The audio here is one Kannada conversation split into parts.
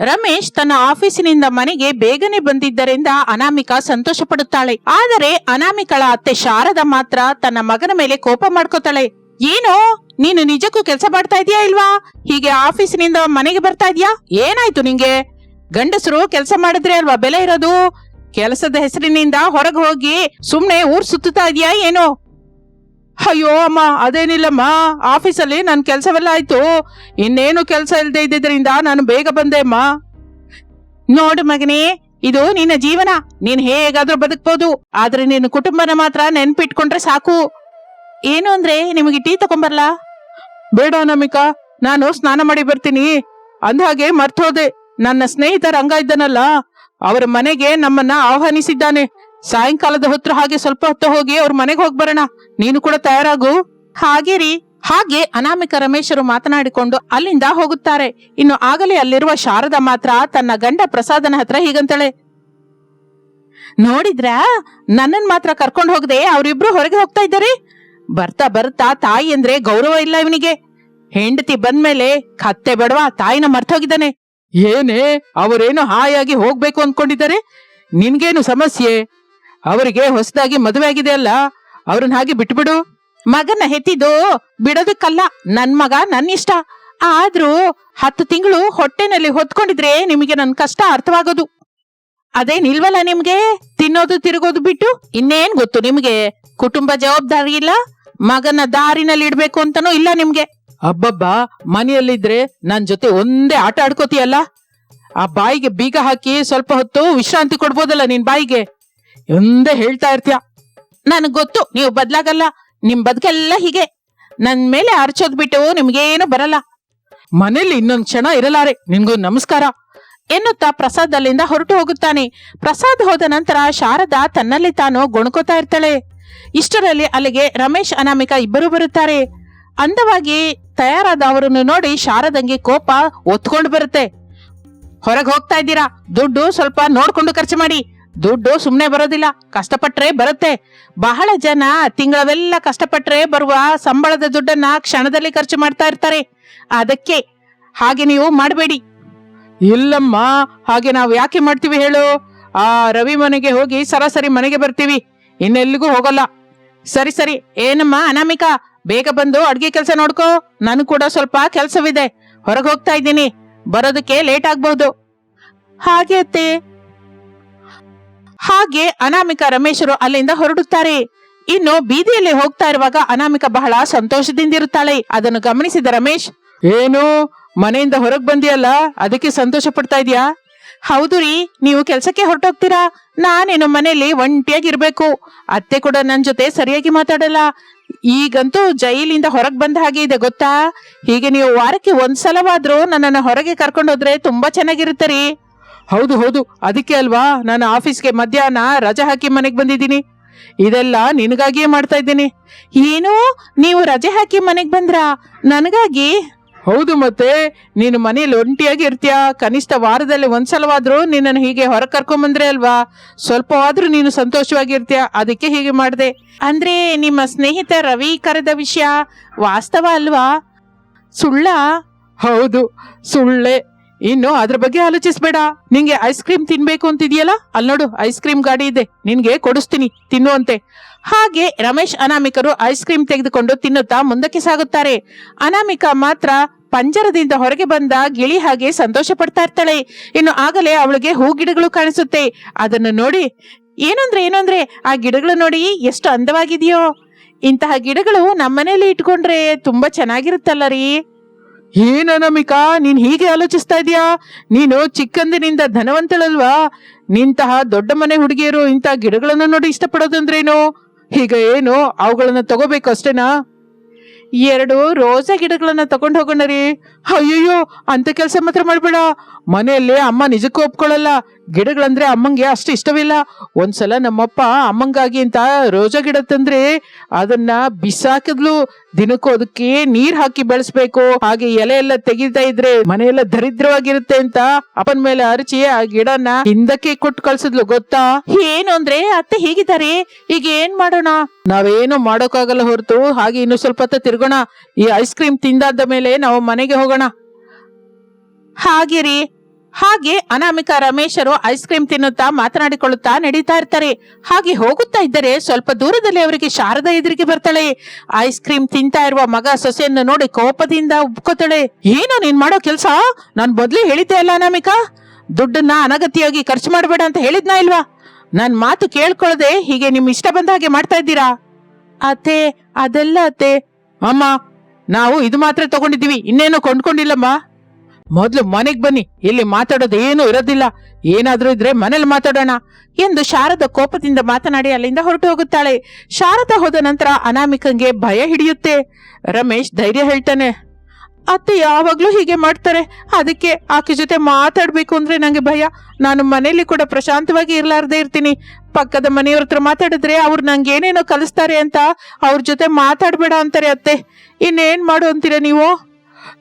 ರಮೇಶ್ ತನ್ನ ಆಫೀಸಿನಿಂದ ಮನೆಗೆ ಬೇಗನೆ ಬಂದಿದ್ದರಿಂದ ಅನಾಮಿಕಾ ಸಂತೋಷ ಪಡುತ್ತಾಳೆ ಆದರೆ ಅನಾಮಿಕಳ ಅತ್ತೆ ಶಾರದ ಮಾತ್ರ ತನ್ನ ಮಗನ ಮೇಲೆ ಕೋಪ ಮಾಡ್ಕೋತಾಳೆ. ಏನು, ನೀನು ನಿಜಕ್ಕೂ ಕೆಲಸ ಮಾಡ್ತಾ ಇದೀಯಾ ಇಲ್ವಾ? ಹೀಗೆ ಆಫೀಸಿನಿಂದ ಮನೆಗೆ ಬರ್ತಾ ಇದೀಯಾ? ಏನಾಯ್ತು ನಿಂಗೆ? ಗಂಡಸರು ಕೆಲಸ ಮಾಡಿದ್ರೆ ಅಲ್ವಾ ಬೆಲೆ ಇರೋದು? ಕೆಲಸದ ಹೆಸರಿನಿಂದ ಹೊರಗೆ ಹೋಗಿ ಸುಮ್ನೆ ಊರ್ ಸುತ್ತುತ್ತಾ ಇದೀಯಾ ಏನು? ಅಯ್ಯೋ ಅಮ್ಮ, ಅದೇನಿಲ್ಲಮ್ಮ, ಆಫೀಸಲ್ಲಿ ನನ್ನ ಕೆಲಸವೆಲ್ಲ ಆಯ್ತು. ಇನ್ನೇನು ಕೆಲಸ ಇಲ್ಲದೆ ಇದ್ದಿದ್ರಿಂದ ನಾನು ಬೇಗ ಬಂದೆ ಅಮ್ಮ. ನೋಡು ಮಗನೇ, ಇದು ನಿನ್ನ ಜೀವನ. ನೀನ್ ಹೇಗಾದ್ರೂ ಬದುಕ್ಬೋದು, ಆದ್ರೆ ನಿನ್ನ ಕುಟುಂಬನ ಮಾತ್ರ ನೆನ್ಪಿಟ್ಕೊಂಡ್ರೆ ಸಾಕು. ಏನು ಅಂದ್ರೆ, ನಿಮಗೆ ಟೀ ತಗೊಂಬರ್ಲಾ? ಬೇಡ ನಮಿಕಾ ನಾನು ಸ್ನಾನ ಮಾಡಿ ಬರ್ತೀನಿ. ಅಂದ್ಹಾಗೆ ಮರ್ತೋದೆ ನನ್ನ ಸ್ನೇಹಿತ ರಂಗ ಇದ್ದಾನಲ್ಲ, ಅವರ ಮನೆಗೆ ನಮ್ಮನ್ನ ಆಹ್ವಾನಿಸಿದ್ದಾನೆ. ಸಾಯಂಕಾಲದ ಹೊತ್ತು ಹಾಗೆ ಸ್ವಲ್ಪ ಹೊತ್ತು ಹೋಗಿ ಅವ್ರ ಮನೆಗೆ ಹೋಗಿ ಬರೋಣ. ನೀನು ಕೂಡ ತಯಾರಾಗು. ಹಾಗೆ ರೀ. ಹಾಗೆ ಅನಾಮಿಕ ರಮೇಶರು ಮಾತನಾಡಿಕೊಂಡು ಅಲ್ಲಿಂದ ಹೋಗುತ್ತಾರೆ. ಇನ್ನು ಆಗಲೇ ಅಲ್ಲಿರುವ ಶಾರದ ಮಾತ್ರ ತನ್ನ ಗಂಡ ಪ್ರಸಾದನ ಹತ್ರ ಹೀಗಂತಾಳೆ. ನೋಡಿದ್ರಾ? ನನ್ನನ್ ಮಾತ್ರ ಕರ್ಕೊಂಡು ಹೋಗದೆ ಅವರಿಬ್ರು ಹೊರಗೆ ಹೋಗ್ತಾ ಇದ್ದಾರೆ. ಬರ್ತಾ ಬರ್ತಾ ತಾಯಿ ಅಂದ್ರೆ ಗೌರವ ಇಲ್ಲ ಇವನಿಗೆ. ಹೆಂಡತಿ ಬಂದ್ಮೇಲೆ ಕತ್ತೆ ಬೇಡವಾ ತಾಯಿನ ಮರ್ತೋಗಿದ್ದಾನೆ. ಏನೇ ಅವರೇನು ಹಾಯಾಗಿ ಹೋಗ್ಬೇಕು ಅನ್ಕೊಂಡಿದ್ದಾರೆ. ನಿನ್ಗೇನು ಸಮಸ್ಯೆ? ಅವರಿಗೆ ಹೊಸದಾಗಿ ಮದುವೆ ಆಗಿದೆ ಅಲ್ಲ? ಅವ್ರನ್ನ ಹಾಗೆ ಬಿಟ್ಬಿಡು. ಮಗನ ಹೆತ್ತಿದ್ದು ಬಿಡೋದಕ್ಕಲ್ಲ. ನನ್ ಮಗ ನನ್ ಇಷ್ಟ. ಆದ್ರೂ ಹತ್ತು ತಿಂಗಳು ಹೊಟ್ಟೆನಲ್ಲಿ ಹೊತ್ಕೊಂಡಿದ್ರೆ ನಿಮಗೆ ನನ್ ಕಷ್ಟ ಅರ್ಥವಾಗೋದು. ಅದೇನಿಲ್ವಲ್ಲ ನಿಮ್ಗೆ? ತಿನ್ನೋದು ತಿರುಗೋದು ಬಿಟ್ಟು? ಇನ್ನೇನ್ ಗೊತ್ತು ನಿಮ್ಗೆ? ಕುಟುಂಬ ಜವಾಬ್ದಾರಿ ಇಲ್ಲ? ಮಗನ ದಾರಿನಲ್ಲಿ ಇಡ್ಬೇಕು ಅಂತನೂ ಇಲ್ಲ ನಿಮ್ಗೆ. ಅಬ್ಬಬ್ಬಾ, ಮನೆಯಲ್ಲಿದ್ರೆ ನನ್ ಜೊತೆ ಒಂದೇ ಆಟ ಆಡ್ಕೋತೀಯಲ್ಲ? ಆ ಬಾಯಿಗೆ ಬೀಗ ಹಾಕಿ ಸ್ವಲ್ಪ ಹೊತ್ತು ವಿಶ್ರಾಂತಿ ಕೊಡ್ಬೋದಲ್ಲ ನಿನ್ ಬಾಯಿಗೆ? ಒಂದೇ ಹೇಳ್ತಾ ಇರ್ತೀಯ? ನನಗ್ ಗೊತ್ತು, ನೀವು ಬದ್ಲಾಗಲ್ಲ, ನಿಮ್ ಬದುಕೆಲ್ಲ ಹೀಗೆ. ನನ್ ಮೇಲೆ ಅರ್ಚೋದ್ ಬಿಟ್ಟು ನಿಮ್ಗೇನು ಬರಲ್ಲ. ಮನೇಲಿ ಇನ್ನೊಂದ್ ಕ್ಷಣ ಇರಲಾರೆ ನಿನ್ಗೊಂದು ನಮಸ್ಕಾರ. ಎನ್ನುತ್ತಾ ಪ್ರಸಾದ್ ಅಲ್ಲಿಂದ ಹೊರಟು ಹೋಗುತ್ತಾನೆ. ಪ್ರಸಾದ್ ಹೋದ ನಂತರ ಶಾರದಾ ತನ್ನಲ್ಲಿ ತಾನು ಗೊಣಕೋತಾ ಇರ್ತಾಳೆ. ಇಷ್ಟರಲ್ಲಿ ಅಲ್ಲಿಗೆ ರಮೇಶ್, ಅನಾಮಿಕಾ ಇಬ್ಬರು ಬರುತ್ತಾರೆ. ಅಂದವಾಗಿ ತಯಾರಾದ ಅವರನ್ನು ನೋಡಿ ಶಾರದಂಗೆ ಕೋಪ ಒತ್ಕೊಂಡು ಬರುತ್ತೆ. ಹೊರಗೆ ಹೋಗ್ತಾ ಇದ್ದೀರಾ? ದುಡ್ಡು ಸ್ವಲ್ಪ ನೋಡ್ಕೊಂಡು ಖರ್ಚು ಮಾಡಿ. ದುಡ್ಡು ಸುಮ್ಮನೆ ಬರೋದಿಲ್ಲ, ಕಷ್ಟಪಟ್ರೆ ಬರುತ್ತೆ. ಬಹಳ ಜನ ತಿಂಗಳವೆಲ್ಲ ಕಷ್ಟಪಟ್ರೆ ಬರುವ ಸಂಬಳದ ದುಡ್ಡನ್ನ ಕ್ಷಣದಲ್ಲಿ ಖರ್ಚು ಮಾಡ್ತಾ ಇರ್ತಾರೆ. ಅದಕ್ಕೆ ಹಾಗೆ ನೀವು ಮಾಡಬೇಡಿ. ಇಲ್ಲಮ್ಮ, ಹಾಗೆ ನಾವು ಯಾಕೆ ಮಾಡ್ತೀವಿ ಹೇಳು? ಆ ರವಿ ಮನೆಗೆ ಹೋಗಿ ಸರಾಸರಿ ಮನೆಗೆ ಬರ್ತೀವಿ. ಇನ್ನೆಲ್ಲಿಗೂ ಹೋಗಲ್ಲ. ಸರಿ ಸರಿ. ಏನಮ್ಮ, ಅನಾಮಿಕಾ? ಬೇಗ ಬಂದು ಅಡ್ಗೆ ಕೆಲಸ ನೋಡ್ಕೋ. ನಾನು ಕೂಡ ಸ್ವಲ್ಪ ಕೆಲಸವಿದೆ. ಹೊರಗೆ ಹೋಗ್ತಾ ಇದ್ದೀನಿ. ಬರೋದಕ್ಕೆ ಲೇಟ್ ಆಗ್ಬಹುದು. ಹಾಗೆ ಅತ್ತೆ. ಹಾಗೆ ಅನಾಮಿಕ ರಮೇಶರು ಅಲ್ಲಿಂದ ಹೊರಡುತ್ತಾರೆ. ಇನ್ನು ಬೀದಿಯಲ್ಲಿ ಹೋಗ್ತಾ ಇರುವಾಗ ಅನಾಮಿಕ ಬಹಳ ಸಂತೋಷದಿಂದ ಇರುತ್ತಾಳೆ ಅದನ್ನು ಗಮನಿಸಿದ ರಮೇಶ್, ಏನು? ಮನೆಯಿಂದ ಹೊರಗ್ ಬಂದಿಯಲ್ಲ? ಅದಕ್ಕೆ ಸಂತೋಷ ಪಡ್ತಾ ಇದೆಯಾ? ಹೌದು ರೀ, ನೀವು ಕೆಲಸಕ್ಕೆ ಹೊರಟೋಗ್ತೀರಾ? ನಾನೇನು ಮನೆಯಲ್ಲಿ ಒಂಟಿಯಾಗಿರ್ಬೇಕು. ಅತ್ತೆ ಕೂಡ ನನ್ನ ಜೊತೆ ಸರಿಯಾಗಿ ಮಾತಾಡಲ್ಲ. ಈಗಂತೂ ಜೈಲಿಂದ ಹೊರಗೆ ಬಂದ ಹಾಗೆ ಇದೆ, ಗೊತ್ತಾ? ಹೀಗೆ ನೀವು ವಾರಕ್ಕೆ ಒಂದ್ಸಲವಾದ್ರೂ ನನ್ನನ್ನು ಹೊರಗೆ ಕರ್ಕೊಂಡೋದ್ರೆ ತುಂಬಾ ಚೆನ್ನಾಗಿರುತ್ತೆ ರೀ. ಹೌದು ಹೌದು. ಅದಕ್ಕೆ ಅಲ್ವಾ? ನಾನು ಆಫೀಸ್ಗೆ ಮಧ್ಯಾಹ್ನ ರಜೆ ಹಾಕಿ ಮನೆಗೆ ಬಂದಿದ್ದೀನಿ. ಇದೆಲ್ಲ ನಿನಗಾಗಿಯೇ ಮಾಡ್ತಾ ಇದ್ದೀನಿ. ಏನು? ನೀವು ರಜೆ ಹಾಕಿ ಮನೆಗೆ ಬಂದ್ರಾ? ನನಗಾಗಿ? ಹೌದು ಮತ್ತೆ. ನೀನು ಮನೇಲಿ ಒಂಟಿಯಾಗಿ ಇರ್ತೀಯ? ಕನಿಷ್ಠ ವಾರದಲ್ಲಿ ಒಂದ್ಸಲವಾದ್ರೂ ನಿನ್ನನ್ನು ಹೀಗೆ ಹೊರ ಕರ್ಕೊಂಬಂದ್ರೆ ಅಲ್ವಾ? ಸ್ವಲ್ಪವಾದ್ರೂ ನೀನು ಸಂತೋಷವಾಗಿರ್ತೀಯ ಅದಕ್ಕೆ ಹೀಗೆ ಮಾಡಿದೆ. ಅಂದ್ರೆ ನಿಮ್ಮ ಸ್ನೇಹಿತ ರವಿ ಕರೆದ ವಿಷಯ ವಾಸ್ತವ ಅಲ್ವಾ? ಸುಳ್ಳ? ಹೌದು, ಸುಳ್ಳೆ. ಇನ್ನು ಅದ್ರ ಬಗ್ಗೆ ಆಲೋಚಿಸ್ಬೇಡ. ನಿಂಗೆ ಐಸ್ ಕ್ರೀಮ್ ತಿನ್ಬೇಕು ಅಂತಿದೆಯಲ್ಲ? ಅಲ್ಲಿ ನೋಡು ಐಸ್ ಕ್ರೀಮ್ ಗಾಡಿ ಇದೆ. ನಿನ್ಗೆ ಕೊಡಿಸ್ತೀನಿ ತಿನ್ನುವಂತೆ ಹಾಗೆ ರಮೇಶ್ ಅನಾಮಿಕರು ಐಸ್ ಕ್ರೀಮ್ ತೆಗೆದುಕೊಂಡು ತಿನ್ನುತ್ತಾ ಮುಂದಕ್ಕೆ ಸಾಗುತ್ತಾರೆ. ಅನಾಮಿಕ ಮಾತ್ರ ಪಂಜರದಿಂದ ಹೊರಗೆ ಬಂದ ಗಿಳಿ ಹಾಗೆ ಸಂತೋಷ ಪಡ್ತಾ ಇರ್ತಾಳೆ. ಇನ್ನು ಆಗಲೇ ಅವಳಿಗೆ ಹೂ ಗಿಡಗಳು ಕಾಣಿಸುತ್ತೆ. ಅದನ್ನು ನೋಡಿ, ಏನಂದ್ರೆ ಏನಂದ್ರೆ, ಆ ಗಿಡಗಳು ನೋಡಿ ಎಷ್ಟು ಅಂದವಾಗಿದೆಯೋ. ಇಂತಹ ಗಿಡಗಳು ನಮ್ಮನೇಲಿ ಇಟ್ಕೊಂಡ್ರೆ ತುಂಬಾ ಚೆನ್ನಾಗಿರುತ್ತಲ್ಲ ರೀ. ಏನ ನಮಿಕಾ, ನೀನ್ ಹೀಗೆ ಆಲೋಚಿಸ್ತಾ ಇದೀಯಾ? ನೀನು ಚಿಕ್ಕಂದಿನಿಂದ ಧನವಂತಳಲ್ವಾ? ನಿಂತಹ ದೊಡ್ಡ ಮನೆ ಹುಡುಗಿಯರು ಇಂತಹ ಗಿಡಗಳನ್ನ ನೋಡಿ ಇಷ್ಟಪಡೋದಂದ್ರೇನು? ಈಗ ಏನು? ಅವುಗಳನ್ನ ತಗೋಬೇಕು ಅಷ್ಟೇನಾ? ಎರಡು ರೋಸಾ ಗಿಡಗಳನ್ನ ತಗೊಂಡು ಹೋಗೋಣ ರೀ ಅಯ್ಯಯ್ಯೋ ಅಂತ ಕೆಲಸ ಮಾತ್ರ ಮಾಡ್ಬೇಡ. ಮನೆಯಲ್ಲಿ ಅಮ್ಮ ನಿಜಕ್ಕೂ ಒಪ್ಕೊಳ್ಳಲ್ಲ. ಗಿಡಗಳಂದ್ರೆ ಅಮ್ಮಂಗೆ ಅಷ್ಟು ಇಷ್ಟವಿಲ್ಲ. ಒಂದ್ಸಲ ನಮ್ಮಪ್ಪ ಅಮ್ಮಂಗಾಗಿ ಅಂತ ರೋಜಾ ಗಿಡ ತಂದ್ರೆ ಅದನ್ನ ಬಿಸಾಕಿದ್ಲು. ದಿನಕ್ಕೂ ಅದಕ್ಕೆ ನೀರ್ ಹಾಕಿ ಬೆಳೆಸ್ಬೇಕು. ಹಾಗೆ ಎಲೆ ಎಲ್ಲ ತೆಗಿತಾ ಇದ್ರೆ ಮನೆಯೆಲ್ಲ ದರಿದ್ರವಾಗಿರುತ್ತೆ ಅಂತ ಅಪ್ಪನ ಮೇಲೆ ಅರಚಿ ಆ ಗಿಡನ ಹಿಂದಕ್ಕೆ ಕೊಟ್ಟು ಕಳ್ಸಿದ್ಲು ಗೊತ್ತಾ? ಏನು ಅಂದ್ರೆ ಅತ್ತೆ ಹೇಗಿದ್ದಾರೆ? ಈಗ ಏನ್ ಮಾಡೋಣ? ನಾವೇನು ಮಾಡೋಕ್ಕಾಗಲ್ಲ ಹೊರತು. ಹಾಗೆ ಇನ್ನು ಸ್ವಲ್ಪ ಹೊತ್ತ ತಿರ್ಗೋಣ. ಈ ಐಸ್ ಕ್ರೀಮ್ ತಿಂದಾದ ಮೇಲೆ ನಾವು ಮನೆಗೆ ಹೋಗೋಣ. ಹಾಗೆ ರೀ. ಹಾಗೆ ಅನಾಮಿಕ ರಮೇಶರು ಐಸ್ ಕ್ರೀಮ್ ತಿನ್ನುತ್ತಾ ಮಾತನಾಡಿಕೊಳ್ಳುತ್ತಾ ನಡೀತಾ ಇರ್ತಾರೆ. ಹಾಗೆ ಹೋಗುತ್ತಾ ಇದ್ದರೆ ಸ್ವಲ್ಪ ದೂರದಲ್ಲಿ ಅವರಿಗೆ ಶಾರದಾ ಎದುರಿಗೆ ಬರ್ತಾಳೆ. ಐಸ್ ಕ್ರೀಮ್ ತಿಂತಾ ಇರುವ ಮಗ ಸೊಸೆಯನ್ನು ನೋಡಿ ಕೋಪದಿಂದ ಉಪ್ಕೋತಾಳೆ ಏನು, ನೀನ್ ಮಾಡೋ ಕೆಲಸ? ನಾನು ಬದಲು ಹೇಳಿದ್ದೆ ಅಲ್ಲ ಅನಾಮಿಕ? ದುಡ್ಡನ್ನ ಅನಗತ್ಯವಾಗಿ ಖರ್ಚು ಮಾಡಬೇಡ ಅಂತ ಹೇಳಿದ್ನಾ ಇಲ್ವಾ? ನನ್ ಮಾತು ಕೇಳ್ಕೊಳ್ಳದೆ ಹೀಗೆ ನಿಮ್ ಇಷ್ಟ ಬಂದ ಹಾಗೆ ಮಾಡ್ತಾ ಇದ್ದೀರಾ? ಅತ್ತೆ, ಅದೆಲ್ಲ ಅತ್ತೆ. ಅಮ್ಮ, ನಾವು ಇದು ಮಾತ್ರ ತಗೊಂಡಿದ್ದೀವಿ. ಇನ್ನೇನು ಕೊಂಡ್ಕೊಂಡಿಲ್ಲಮ್ಮ? ಮೊದ್ಲು ಮನೆಗ್ ಬನ್ನಿ. ಇಲ್ಲಿ ಮಾತಾಡೋದು ಏನೂ ಇರೋದಿಲ್ಲ. ಏನಾದ್ರೂ ಇದ್ರೆ ಮನೇಲಿ ಮಾತಾಡೋಣ. ಎಂದು ಶಾರದ ಕೋಪದಿಂದ ಮಾತನಾಡಿ ಅಲ್ಲಿಂದ ಹೊರಟು ಹೋಗುತ್ತಾಳೆ. ಶಾರದ ಹೋದ ನಂತರ ಅನಾಮಿಕಂಗೆ ಭಯ ಹಿಡಿಯುತ್ತೆ. ರಮೇಶ್ ಧೈರ್ಯ ಹೇಳ್ತಾನೆ, ಅತ್ತೆ ಯಾವಾಗ್ಲೂ ಹೀಗೆ ಮಾಡ್ತಾರೆ. ಅದಕ್ಕೆ ಆಕೆ ಜೊತೆ ಮಾತಾಡ್ಬೇಕು ಅಂದ್ರೆ ನಂಗೆ ಭಯ. ನಾನು ಮನೇಲಿ ಕೂಡ ಪ್ರಶಾಂತವಾಗಿ ಇರ್ಲಾರ್ದೇ ಇರ್ತೀನಿ. ಪಕ್ಕದ ಮನೆಯವ್ರ ಹತ್ರ ಮಾತಾಡಿದ್ರೆ ಅವ್ರು ನಂಗೆ ಏನೇನೋ ಕಲಿಸ್ತಾರೆ ಅಂತ ಅವ್ರ ಜೊತೆ ಮಾತಾಡ್ಬೇಡ ಅಂತಾರೆ ಅತ್ತೆ. ಇನ್ನೇನ್ ಮಾಡು ಅಂತೀರ ನೀವು?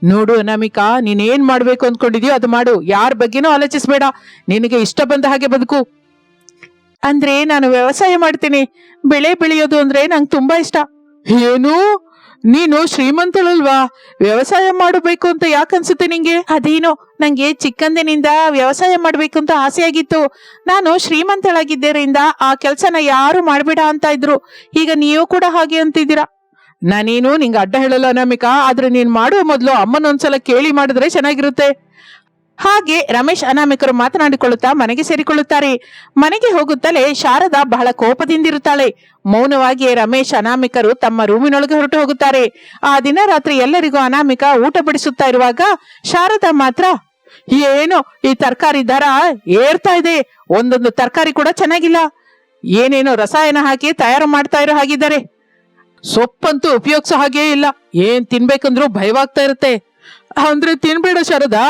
ನೋಡು ಅನಾಮಿಕಾ ನೀನ್ ಮಾಡಬೇಕು ಅಂದ್ಕೊಂಡಿದ್ಯೋ ಅದು ಮಾಡು. ಯಾರ ಬಗ್ಗೆನೂ ಆಲೋಚಿಸ್ಬೇಡ. ನಿನಗೆ ಇಷ್ಟ ಬಂದ ಹಾಗೆ ಬದುಕು. ಅಂದ್ರೆ ನಾನು ವ್ಯವಸಾಯ ಮಾಡ್ತೀನಿ. ಬೆಳೆ ಬೆಳೆಯೋದು ಅಂದ್ರೆ ನಂಗೆ ತುಂಬಾ ಇಷ್ಟ. ಏನು? ನೀನು ಶ್ರೀಮಂತಳಲ್ವಾ? ವ್ಯವಸಾಯ ಮಾಡಬೇಕು ಅಂತ ಯಾಕೆ ಅನ್ಸುತ್ತೆ ನಿಂಗೆ? ಅದೇನೋ, ನಂಗೆ ಚಿಕ್ಕಂದಿನಿಂದ ವ್ಯವಸಾಯ ಮಾಡ್ಬೇಕು ಅಂತ ಆಸೆ ಆಗಿತ್ತು ನಾನು ಶ್ರೀಮಂತಳಾಗಿದ್ದರಿಂದ ಆ ಕೆಲಸನ ಯಾರು ಮಾಡ್ಬೇಡ ಅಂತ ಇದ್ರು. ಈಗ ನೀವು ಕೂಡ ಹಾಗೆ ಅಂತಿದ್ದೀರಾ? ನಾನೇನು ನಿಂಗೆ ಅಡ್ಡ ಹೇಳಲ್ಲ ಅನಾಮಿಕಾ, ಆದ್ರೆ ನೀನ್ ಮಾಡುವ ಮೊದಲು ಅಮ್ಮನ ಒಂದ್ಸಲ ಕೇಳಿ ಮಾಡಿದ್ರೆ ಚೆನ್ನಾಗಿರುತ್ತೆ. ಹಾಗೆ ರಮೇಶ್ ಅನಾಮಿಕರು ಮಾತನಾಡಿಕೊಳ್ಳುತ್ತಾ ಮನೆಗೆ ಸೇರಿಕೊಳ್ಳುತ್ತಾರೆ. ಮನೆಗೆ ಹೋಗುತ್ತಲೇ ಶಾರದಾ ಬಹಳ ಕೋಪದಿಂದಿರುತ್ತಾಳೆ. ಮೌನವಾಗಿ ರಮೇಶ್ ಅನಾಮಿಕರು ತಮ್ಮ ರೂಮಿನೊಳಗೆ ಹೊರಟು ಹೋಗುತ್ತಾರೆ. ಆ ದಿನ ರಾತ್ರಿ ಎಲ್ಲರಿಗೂ ಅನಾಮಿಕ ಊಟ ಬಡಿಸುತ್ತಾ ಇರುವಾಗ ಶಾರದಾ ಮಾತ್ರ, ಏನು ಈ ತರಕಾರಿ ದರ ಏರ್ತಾ ಇದೆ, ಒಂದೊಂದು ತರಕಾರಿ ಕೂಡ ಚೆನ್ನಾಗಿಲ್ಲ. ಏನೇನೋ ರಸಾಯನ ಹಾಕಿ ತಯಾರು ಮಾಡ್ತಾ ಇರೋ ಹಾಗಿದ್ದಾರೆ. ಸೊಪ್ಪಂತೂ ಉಪಯೋಗಿಸೋ ಹಾಗೇ ಇಲ್ಲ. ಏನ್ ತಿನ್ಬೇಕಂದ್ರೂ ಭಯವಾಗ್ತಾ ಇರುತ್ತೆ. ಅಂದ್ರೆ ತಿನ್ಬೇಡ ಶಾರದಾ.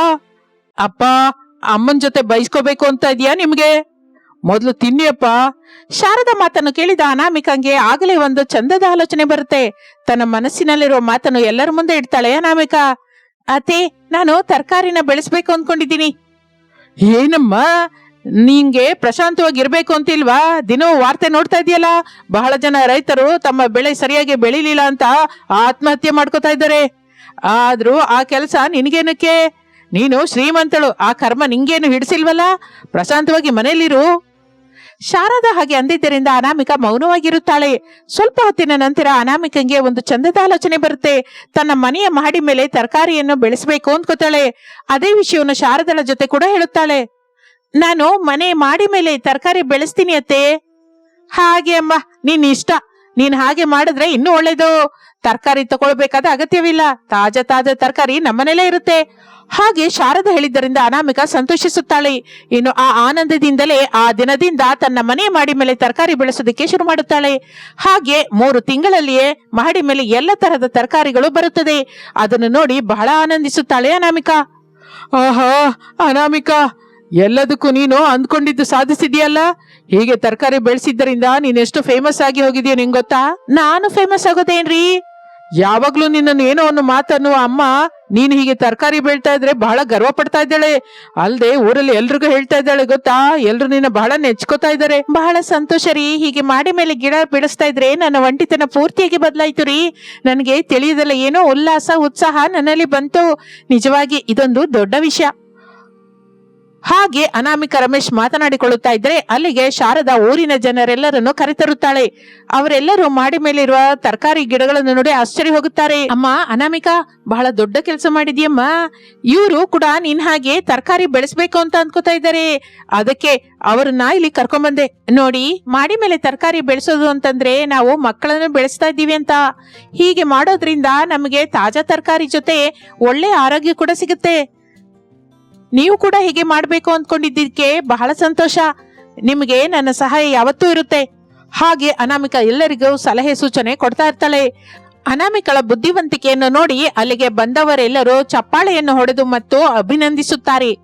ಅಪ್ಪ, ಅಮ್ಮನ ಜೊತೆ ಬೈಸ್ಕೋಬೇಕು ಅಂತ ಇದೆಯಾ ನಿಮ್ಗೆ? ಮೊದಲು ತಿನ್ನಿಯಪ್ಪ ಶಾರದ ಮಾತನ್ನು ಕೇಳಿದ ಅನಾಮಿಕಂಗೆ ಆಗಲೇ ಒಂದು ಚಂದದ ಆಲೋಚನೆ ಬರುತ್ತೆ. ತನ್ನ ಮನಸ್ಸಿನಲ್ಲಿರುವ ಮಾತನ್ನು ಎಲ್ಲರ ಮುಂದೆ ಇಡ್ತಾಳೆ ಅನಾಮಿಕ. ಅತ್ತೆ, ನಾನು ತರಕಾರಿನ ಬೆಳೆಸ್ಬೇಕು ಅನ್ಕೊಂಡಿದ್ದೀನಿ. ಏನಮ್ಮ? ನಿಂಗೆ ಪ್ರಶಾಂತವಾಗಿ ಇರ್ಬೇಕು ಅಂತಿಲ್ವಾ? ದಿನವೂ ವಾರ್ತೆ ನೋಡ್ತಾ ಇದೆಯಲ್ಲ ಬಹಳ ಜನ ರೈತರು ತಮ್ಮ ಬೆಳೆ ಸರಿಯಾಗಿ ಬೆಳಿಲಿಲ್ಲ ಅಂತ ಆತ್ಮಹತ್ಯೆ ಮಾಡ್ಕೋತಾ ಇದ್ದಾರೆ. ಆದ್ರೂ ಆ ಕೆಲಸ ನಿನಗೇನಕ್ಕೆ? ನೀನು ಶ್ರೀಮಂತಳು, ಆ ಕರ್ಮ ನಿಂಗೇನು ಹಿಡಿಸಿಲ್ವಲ್ಲ? ಪ್ರಶಾಂತವಾಗಿ ಮನೆಯಲ್ಲಿರು. ಶಾರದ ಹಾಗೆ ಅಂದಿದ್ದರಿಂದ ಅನಾಮಿಕ ಮೌನವಾಗಿರುತ್ತಾಳೆ. ಸ್ವಲ್ಪ ಹೊತ್ತಿನ ನಂತರ ಅನಾಮಿಕಂಗೆ ಒಂದು ಚಂದದ ಆಲೋಚನೆ ಬರುತ್ತೆ. ತನ್ನ ಮನೆಯ ಮಹಡಿ ಮೇಲೆ ತರಕಾರಿಯನ್ನು ಬೆಳೆಸಬೇಕು ಅಂದ್ಕೋತಾಳೆ. ಅದೇ ವಿಷಯವನ್ನು ಶಾರದಳ ಜೊತೆ ಕೂಡ ಹೇಳುತ್ತಾಳೆ. ನಾನು ಮನೆ ಮಾಡಿ ಮೇಲೆ ತರಕಾರಿ ಬೆಳೆಸ್ತೀನಿ ಅತ್ತೆ. ಹಾಗೆ ಅಮ್ಮ, ನಿನ್ ಇಷ್ಟ. ನೀನ್ ಹಾಗೆ ಮಾಡಿದ್ರೆ ಇನ್ನೂ ಒಳ್ಳೇದು. ತರಕಾರಿ ತಗೊಳ್ಬೇಕಾದ ಅಗತ್ಯವಿಲ್ಲ. ತಾಜಾ ತಾಜಾ ತರಕಾರಿ ನಮ್ಮನೆಲ್ಲೇ ಇರುತ್ತೆ. ಹಾಗೆ ಶಾರದ ಹೇಳಿದ್ದರಿಂದ ಅನಾಮಿಕ ಸಂತೋಷಿಸುತ್ತಾಳೆ. ಇನ್ನು ಆ ಆನಂದದಿಂದಲೇ ಆ ದಿನದಿಂದ ತನ್ನ ಮನೆ ಮಾಡಿ ಮೇಲೆ ತರಕಾರಿ ಬೆಳೆಸೋದಕ್ಕೆ ಶುರು ಮಾಡುತ್ತಾಳೆ. ಹಾಗೆ ಮೂರು ತಿಂಗಳಲ್ಲಿಯೇ ಮಹಡಿ ಮೇಲೆ ಎಲ್ಲ ತರಹದ ತರಕಾರಿಗಳು ಬರುತ್ತದೆ. ಅದನ್ನು ನೋಡಿ ಬಹಳ ಆನಂದಿಸುತ್ತಾಳೆ ಅನಾಮಿಕ. ಆಹಾ, ಅನಾಮಿಕ. ಎಲ್ಲದಕ್ಕೂ ನೀನು ಅಂದ್ಕೊಂಡಿದ್ದು ಸಾಧಿಸಿದ್ಯಲ್ಲ ಹೀಗೆ ತರಕಾರಿ ಬೆಳೆಸಿದ್ದರಿಂದ ನೀನ್ ಎಷ್ಟು ಫೇಮಸ್ ಆಗಿ ಹೋಗಿದ್ಯಾ ನಿಂಗ್ ಗೊತ್ತಾ? ನಾನು ಫೇಮಸ್ ಆಗೋದೇನ್ರಿ? ಯಾವಾಗ್ಲೂ ನಿನ್ನನ್ನು ಏನೋ ಒಂದು ಮಾತನ್ನು ಅಮ್ಮ, ನೀನು ಹೀಗೆ ತರಕಾರಿ ಬೆಳ್ತಾ ಇದ್ರೆ ಬಹಳ ಗರ್ವ ಪಡ್ತಾ ಇದ್ದಾಳೆ. ಅಲ್ದೆ ಊರಲ್ಲಿ ಎಲ್ರಿಗೂ ಹೇಳ್ತಾ ಇದ್ದಾಳೆ, ಗೊತ್ತಾ? ಎಲ್ರು ನಿನ್ನ ಬಹಳ ನೆಚ್ಕೋತಾ ಇದ್ದಾರೆ. ಬಹಳ ಸಂತೋಷ ರೀ. ಹೀಗೆ ಮಾಡಿ ಮೇಲೆ ಗಿಡ ಬೆಳೆಸ್ತಾ ಇದ್ರೆ ನನ್ನ ಒಂಟಿತನ ಪೂರ್ತಿಯಾಗಿ ಬದಲಾಯ್ತು ರೀ. ನನಗೆ ತಿಳಿಯದಲ್ಲ ಏನೋ ಉಲ್ಲಾಸ, ಉತ್ಸಾಹ ನನ್ನಲ್ಲಿ ಬಂತು. ನಿಜವಾಗಿ ಇದೊಂದು ದೊಡ್ಡ ವಿಷಯ. ಹಾಗೆ ಅನಾಮಿಕ ರಮೇಶ್ ಮಾತನಾಡಿಕೊಳ್ಳುತ್ತಾ ಇದ್ರೆ ಅಲ್ಲಿಗೆ ಶಾರದಾ ಊರಿನ ಜನರೆಲ್ಲರನ್ನು ಕರೆತರುತ್ತಾಳೆ. ಅವರೆಲ್ಲರೂ ಮಾಡಿ ಮೇಲಿರುವ ತರಕಾರಿ ಗಿಡಗಳನ್ನು ನೋಡಿ ಆಶ್ಚರ್ಯ ಹೋಗುತ್ತಾರೆ. ಅಮ್ಮ, ಅನಾಮಿಕ, ಬಹಳ ದೊಡ್ಡ ಕೆಲಸ ಮಾಡಿದ್ಯಮ್ಮ ಇವರು ಕೂಡ ನಿನ್ ಹಾಗೆ ತರಕಾರಿ ಬೆಳೆಸಬೇಕು ಅಂತ ಅನ್ಕೋತಾ ಇದ್ದಾರೆ. ಅದಕ್ಕೆ ಅವರನ್ನ ಇಲ್ಲಿ ಕರ್ಕೊಂಬಂದೆ ನೋಡಿ, ಮಾಡಿ ಮೇಲೆ ತರಕಾರಿ ಬೆಳೆಸೋದು ಅಂತಂದ್ರೆ ನಾವು ಮಕ್ಕಳನ್ನು ಬೆಳೆಸ್ತಾ ಇದ್ದೀವಿ ಅಂತ. ಹೀಗೆ ಮಾಡೋದ್ರಿಂದ ನಮಗೆ ತಾಜಾ ತರಕಾರಿ ಜೊತೆ ಒಳ್ಳೆ ಆರೋಗ್ಯ ಕೂಡ ಸಿಗುತ್ತೆ. ನೀವು ಕೂಡ ಹೀಗೆ ಮಾಡಬೇಕು ಅಂದ್ಕೊಂಡಿದ್ದಕ್ಕೆ ಬಹಳ ಸಂತೋಷ. ನಿಮಗೆ ನನ್ನ ಸಹಾಯ ಯಾವತ್ತೂ ಇರುತ್ತೆ. ಹಾಗೆ ಅನಾಮಿಕ ಎಲ್ಲರಿಗೂ ಸಲಹೆ ಸೂಚನೆ ಕೊಡ್ತಾ ಇರ್ತಾಳೆ. ಅನಾಮಿಕಳ ಬುದ್ಧಿವಂತಿಕೆಯನ್ನು ನೋಡಿ ಅಲ್ಲಿಗೆ ಬಂದವರೆಲ್ಲರೂ ಚಪ್ಪಾಳೆಯನ್ನು ಹೊಡೆದು ಮತ್ತು ಅಭಿನಂದಿಸುತ್ತಾರೆ.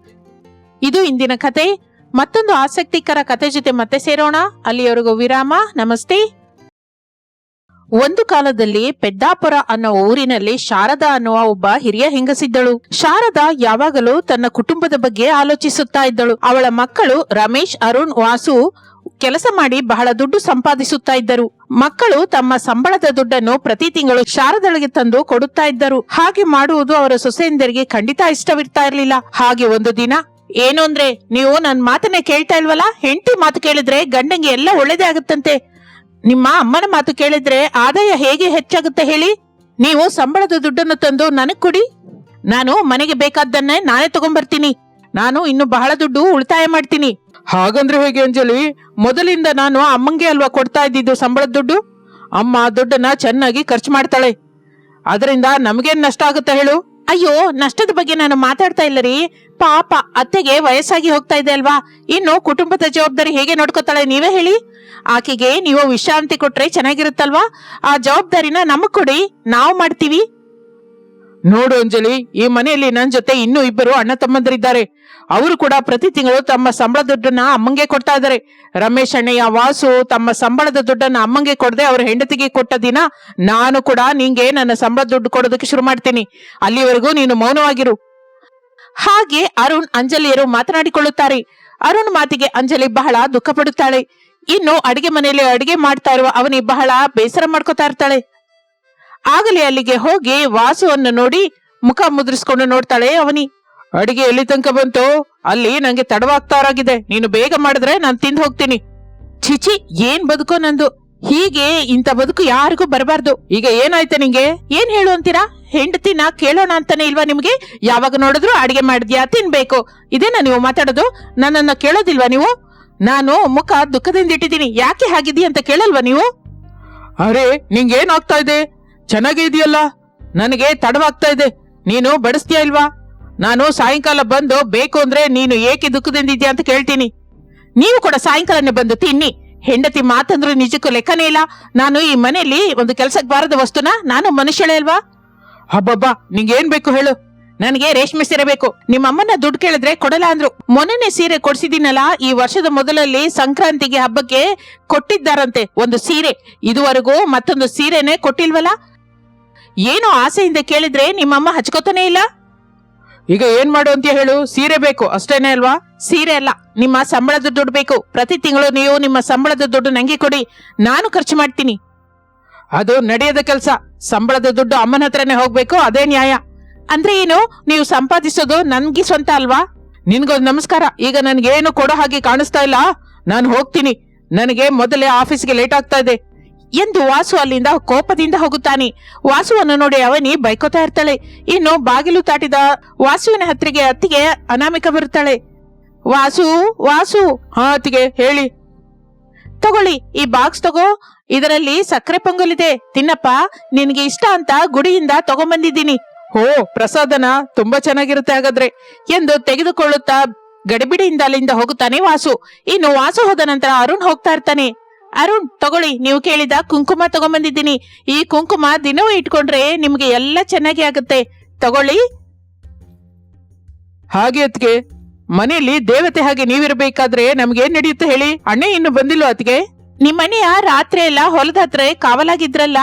ಇದು ಇಂದಿನ ಕತೆ. ಮತ್ತೊಂದು ಆಸಕ್ತಿಕರ ಕತೆ ಜೊತೆ ಮತ್ತೆ ಸೇರೋಣ. ಅಲ್ಲಿಯವರೆಗೂ ವಿರಾಮ. ನಮಸ್ತೆ. ಒಂದು ಕಾಲದಲ್ಲಿ ಪೆದ್ದಾಪುರ ಅನ್ನೋ ಊರಿನಲ್ಲಿ ಶಾರದಾ ಅನ್ನುವ ಒಬ್ಬ ಹಿರಿಯ ಹೆಂಗಸಿದ್ದಳು. ಶಾರದಾ ಯಾವಾಗಲೂ ತನ್ನ ಕುಟುಂಬದ ಬಗ್ಗೆ ಆಲೋಚಿಸುತ್ತಾ ಇದ್ದಳು. ಅವಳ ಮಕ್ಕಳು ರಮೇಶ್, ಅರುಣ್, ವಾಸು ಕೆಲಸ ಮಾಡಿ ಬಹಳ ದುಡ್ಡು ಸಂಪಾದಿಸುತ್ತಾ ಇದ್ದರು. ಮಕ್ಕಳು ತಮ್ಮ ಸಂಬಳದ ದುಡ್ಡನ್ನು ಪ್ರತಿ ತಿಂಗಳು ಶಾರದಳಿಗೆ ತಂದು ಕೊಡುತ್ತಾ ಇದ್ದರು. ಹಾಗೆ ಮಾಡುವುದು ಅವರ ಸೊಸೆಯಂದರಿಗೆ ಖಂಡಿತ ಇಷ್ಟವಿರ್ತಾ ಇರಲಿಲ್ಲ. ಹಾಗೆ ಒಂದು ದಿನ, ಏನು ಅಂದ್ರೆ, ನೀವು ನನ್ ಮಾತನ್ನೇ ಕೇಳ್ತಾ ಇಲ್ವಲ್ಲ? ಹೆಂಡತಿ ಮಾತು ಕೇಳಿದ್ರೆ ಗಂಡಂಗೆ ಎಲ್ಲ ಒಳ್ಳೇದೇ ಆಗುತ್ತಂತೆ. ನಿಮ್ಮ ಅಮ್ಮನ ಮಾತು ಕೇಳಿದ್ರೆ ಆದಾಯ ಹೇಗೆ ಹೆಚ್ಚಾಗುತ್ತೆ ಹೇಳಿ? ನೀವು ಸಂಬಳದ ದುಡ್ಡನ್ನು ತಂದು ನನಗ್ ಕೊಡಿ. ನಾನು ಮನೆಗೆ ಬೇಕಾದ್ದನ್ನೇ ನಾನೇ ತಗೊಂಡ್ಬರ್ತೀನಿ ನಾನು ಇನ್ನು ಬಹಳ ದುಡ್ಡು ಉಳಿತಾಯ ಮಾಡ್ತೀನಿ. ಹಾಗಂದ್ರೆ ಹೇಗೆ ಅಂಜಲಿ? ಮೊದಲಿಂದ ನಾನು ಅಮ್ಮಂಗೆ ಅಲ್ವಾ ಕೊಡ್ತಾ ಇದ್ದಿದ್ದು ಸಂಬಳದ ದುಡ್ಡು? ಅಮ್ಮ ದುಡ್ಡನ್ನ ಚೆನ್ನಾಗಿ ಖರ್ಚು ಮಾಡ್ತಾಳೆ. ಅದರಿಂದ ನಮಗೇನ್ ನಷ್ಟ ಆಗುತ್ತೆ ಹೇಳು? ಅಯ್ಯೋ, ನಷ್ಟದ ಬಗ್ಗೆ ನಾನು ಮಾತಾಡ್ತಾ ಇಲ್ಲ ರೀ. ಪಾಪ, ಅತ್ತೆಗೆ ವಯಸ್ಸಾಗಿ ಹೋಗ್ತಾ ಇದೆ ಅಲ್ವಾ? ಇನ್ನು ಕುಟುಂಬದ ಜವಾಬ್ದಾರಿ ಹೇಗೆ ನೋಡ್ಕೋತಾಳೆ ನೀವೇ ಹೇಳಿ. ಆಕೆಗೆ ನೀವು ವಿಶ್ರಾಂತಿ ಕೊಟ್ರೆ ಚೆನ್ನಾಗಿರುತ್ತಲ್ವಾ? ಆ ಜವಾಬ್ದಾರಿನ ನಮಗ್ ಕೊಡಿ, ನಾವು ಮಾಡ್ತೀವಿ. ನೋಡು ಅಂಜಲಿ, ಈ ಮನೆಯಲ್ಲಿ ನನ್ನ ಜೊತೆ ಇನ್ನೂ ಇಬ್ಬರು ಅಣ್ಣ ತಮ್ಮಂದರಿದ್ದಾರೆ. ಅವರು ಕೂಡ ಪ್ರತಿ ತಿಂಗಳು ತಮ್ಮ ಸಂಬಳ ದುಡ್ಡನ್ನ ಅಮ್ಮಂಗೆ ಕೊಡ್ತಾ ಇದ್ದಾರೆ. ರಮೇಶ್ ಅಣ್ಣಯ್ಯ, ವಾಸು ತಮ್ಮ ಸಂಬಳದ ದುಡ್ಡನ್ನ ಅಮ್ಮಂಗೆ ಕೊಡದೆ ಅವ್ರ ಹೆಂಡತಿಗೆ ಕೊಟ್ಟ ದಿನ ನಾನು ಕೂಡ ನಿಂಗೆ ನನ್ನ ಸಂಬಳ ದುಡ್ಡು ಕೊಡೋದಕ್ಕೆ ಶುರು ಮಾಡ್ತೀನಿ. ಅಲ್ಲಿವರೆಗೂ ನೀನು ಮೌನವಾಗಿರು. ಹಾಗೆ ಅರುಣ್, ಅಂಜಲಿಯರು ಮಾತನಾಡಿಕೊಳ್ಳುತ್ತಾರೆ. ಅರುಣ್ ಮಾತಿಗೆ ಅಂಜಲಿ ಬಹಳ ದುಃಖ ಪಡುತ್ತಾಳೆ ಇನ್ನು ಅಡಿಗೆ ಮನೆಯಲ್ಲಿ ಅಡಿಗೆ ಮಾಡ್ತಾ ಇರುವ ಅವನಿ ಬಹಳ ಬೇಸರ ಮಾಡ್ಕೋತಾ ಇರ್ತಾಳೆ. ಆಗಲೇ ಅಲ್ಲಿಗೆ ಹೋಗಿ ವಾಸುವನ್ನು ನೋಡಿ ಮುಖ ಮುದ್ರಿಸ್ಕೊಂಡು ನೋಡ್ತಾಳೆ ಅವನಿ. ಅಡಿಗೆ ಎಲ್ಲಿ ತನಕ ಬಂತು ಅಲ್ಲಿ ನಂಗೆ ತಡವಾಗ್ತಾರಾಗಿದೆ ನೀನು ಬೇಗ ಮಾಡಿದ್ರೆ ನಾನು ತಿಂದು ಹೋಗ್ತೀನಿ. ಚಿಚಿ ಏನ್ ಬದುಕೋ ನಂದು? ಹೀಗೆ ಇಂಥ ಬದುಕು ಯಾರಿಗೂ ಬರಬಾರ್ದು. ಈಗ ಏನಾಯ್ತ ನಿಂಗೆ? ಏನ್ ಹೇಳು ಅಂತೀರಾ? ಹೆಂಡತಿನ ಕೇಳೋಣ ಅಂತಾನೆ ಇಲ್ವಾ ನಿಮ್ಗೆ? ಯಾವಾಗ ನೋಡಿದ್ರು ಅಡಿಗೆ ಮಾಡಿದ್ಯಾ? ತಿನ್ಬೇಕು. ಇದೇನಾ ನೀವು ಮಾತಾಡೋದು? ನನ್ನನ್ನ ಕೇಳೋದಿಲ್ವಾ ನೀವು? ನಾನು ಮುಖ ದುಃಖದಿಂದ ಇಟ್ಟಿದ್ದೀನಿ. ಯಾಕೆ ಹಾಗಿದ್ದೀ ಅಂತ ಕೇಳಲ್ವಾ ನೀವು? ಅರೆ ನಿಂಗೇನಾಗ್ತಾ ಇದೆ? ಚೆನ್ನಾಗೇ ಇದೆಯಲ್ಲ? ನನಗೆ ತಡವಾಗ್ತಾ ಇದೆ. ನೀನು ಬಡಿಸ್ತೀಯ ಇಲ್ವಾ? ನಾನು ಸಾಯಂಕಾಲ ಬಂದು ಬೇಕು ಅಂದ್ರೆ ನೀನು ಏಕೆ ದುಃಖದಿಂದ ಇದೆಯಾ ಅಂತ ಕೇಳ್ತೀನಿ. ನೀವು ಕೂಡ ಸಾಯಂಕಾಲನೇ ಬಂದು ತಿನ್ನಿ. ಹೆಂಡತಿ ಮಾತಂದ್ರೆ ನಿಜಕ್ಕೂ ಲೆಕ್ಕನೇ ಇಲ್ಲ. ನಾನು ಈ ಮನೆಯಲ್ಲಿ ಒಂದು ಕೆಲ್ಸಕ್ಕೆ ಬಾರದ ವಸ್ತುನ ನಾನು ಮನುಷ್ಯಳೇ ಅಲ್ವಾ? ಹಬ್ಬಬ್ಬಾ ನಿಂಗೇನ್ ಬೇಕು ಹೇಳು. ನನಗೆ ರೇಷ್ಮೆ ಸೀರೆ ಬೇಕು. ನಿಮ್ಮಮ್ಮನ ದುಡ್ಡು ಕೇಳಿದ್ರೆ ಕೊಡಲ್ಲ ಅಂದ್ರು. ಮೊನ್ನೆ ಸೀರೆ ಕೊಡ್ಸಿದ್ದೀನಲ್ಲ, ಈ ವರ್ಷದ ಮೊದಲಲ್ಲಿ ಸಂಕ್ರಾಂತಿಗೆ ಹಬ್ಬಕ್ಕೆ ಕೊಟ್ಟಿದ್ದಾರಂತೆ ಒಂದು ಸೀರೆ. ಇದುವರೆಗೂ ಮತ್ತೊಂದು ಸೀರೆನೆ ಕೊಟ್ಟಿಲ್ವಲ್ಲ? ಏನು ಆಸೆಯಿಂದ ಕೇಳಿದ್ರೆ ನಿಮ್ಮಮ್ಮ ಹಚ್ಕೋತಾನೆ ಇಲ್ಲ? ಈಗ ಏನ್ ಮಾಡು ಅಂತ ಹೇಳು, ಸೀರೆ ಬೇಕು, ಅಷ್ಟೇನೆ ಅಲ್ವಾ? ಸೀರೆ ಅಲ್ಲ, ನಿಮ್ಮ ಸಂಬಳದ ದುಡ್ಡು ಬೇಕು. ಪ್ರತಿ ತಿಂಗಳು ನೀವು ನಿಮ್ಮ ಸಂಬಳದ ದುಡ್ಡು ನಂಗೆ ಕೊಡಿ, ನಾನು ಖರ್ಚು ಮಾಡ್ತೀನಿ. ಅದು ನಡೆಯದ ಕೆಲಸ. ಸಂಬಳದ ದುಡ್ಡು ಅಮ್ಮನ ಹತ್ರನೇ ಹೋಗ್ಬೇಕು, ಅದೇ ನ್ಯಾಯ. ಅಂದ್ರೆ ಏನು? ನೀವು ಸಂಪಾದಿಸೋದು ನನ್ಗೆ ಸ್ವಂತ ಅಲ್ವಾ? ನಿನ್ಗೊಂದು ನಮಸ್ಕಾರ. ಈಗ ನನ್ಗೇನು ಕೊಡೋ ಹಾಗೆ ಕಾಣಿಸ್ತಾ ಇಲ್ಲ. ನಾನು ಹೋಗ್ತೀನಿ. ನನಗೆ ಮೊದಲೇ ಆಫೀಸ್ಗೆ ಲೇಟ್ ಆಗ್ತಾ ಇದೆ. ಎಂದು ವಾಸು ಅಲ್ಲಿಂದ ಕೋಪದಿಂದ ಹೋಗುತ್ತಾನೆ. ವಾಸುವನ್ನು ನೋಡಿ ಅವನಿ ಬೈಕೋತಾ ಇರ್ತಾಳೆ. ಇನ್ನು ಬಾಗಿಲು ತಾಟಿದ ವಾಸುವಿನ ಹತ್ತಿಗೆ ಅತ್ತಿಗೆ ಅನಾಮಿಕ ಬರುತ್ತಾಳೆ. ವಾಸು ವಾಸು, ಹಾ ಅತ್ತಿಗೆ, ಹೇಳಿ. ತಗೊಳ್ಳಿ, ಈ ಬಾಕ್ಸ್ ತಗೋ. ಇದರಲ್ಲಿ ಸಕ್ಕರೆ ಪೊಂಗಲ್ ಇದೆ. ತಿನ್ನಪ್ಪ. ನಿನ್ಗೆ ಇಷ್ಟ ಅಂತ ಗುಡಿಯಿಂದ ತಗೊಂಬಂದಿದ್ದೀನಿ. ಓ ಪ್ರಸಾದನ ತುಂಬಾ ಚೆನ್ನಾಗಿರುತ್ತೆ ಹಾಗಾದ್ರೆ ಎಂದು ತೆಗೆದುಕೊಳ್ಳುತ್ತಾ ಗಡಿಬಿಡಿಯಿಂದ ಅಲ್ಲಿಂದ ಹೋಗುತ್ತಾನೆ ವಾಸು. ಇನ್ನು ವಾಸು ಹೋದ ನಂತರ ಅರುಣ್ ಹೋಗ್ತಾ ಇರ್ತಾನೆ. ಅರುಣ್, ತಗೊಳ್ಳಿ, ನೀವು ಕೇಳಿದ ಕುಂಕುಮ ತಗೊಂಬಂದಿದ್ದೀನಿ. ಈ ಕುಂಕುಮ ದಿನವೂ ಇಟ್ಕೊಂಡ್ರೆ ನಿಮ್ಗೆ ಎಲ್ಲ ಚೆನ್ನಾಗಿ ಆಗುತ್ತೆ. ತಗೊಳ್ಳಿ. ಹಾಗೆ ಅತ್ಗೆ ಮನೆಯಲ್ಲಿ ದೇವತೆ ಹಾಗೆ ನೀವಿರಬೇಕಾದ್ರೆ ನಮ್ಗೆ ಏನ್ ನಡೆಯುತ್ತೆ ಹೇಳಿ? ಅಣ್ಣ ಇನ್ನು ಬಂದಿಲ್ಲ ಅತ್ಗೆ ನಿಮ್ಮನೆಯ ರಾತ್ರಿ ಎಲ್ಲ ಹೊಲದ ಹತ್ರ ಕಾವಲಾಗಿದ್ರಲ್ಲ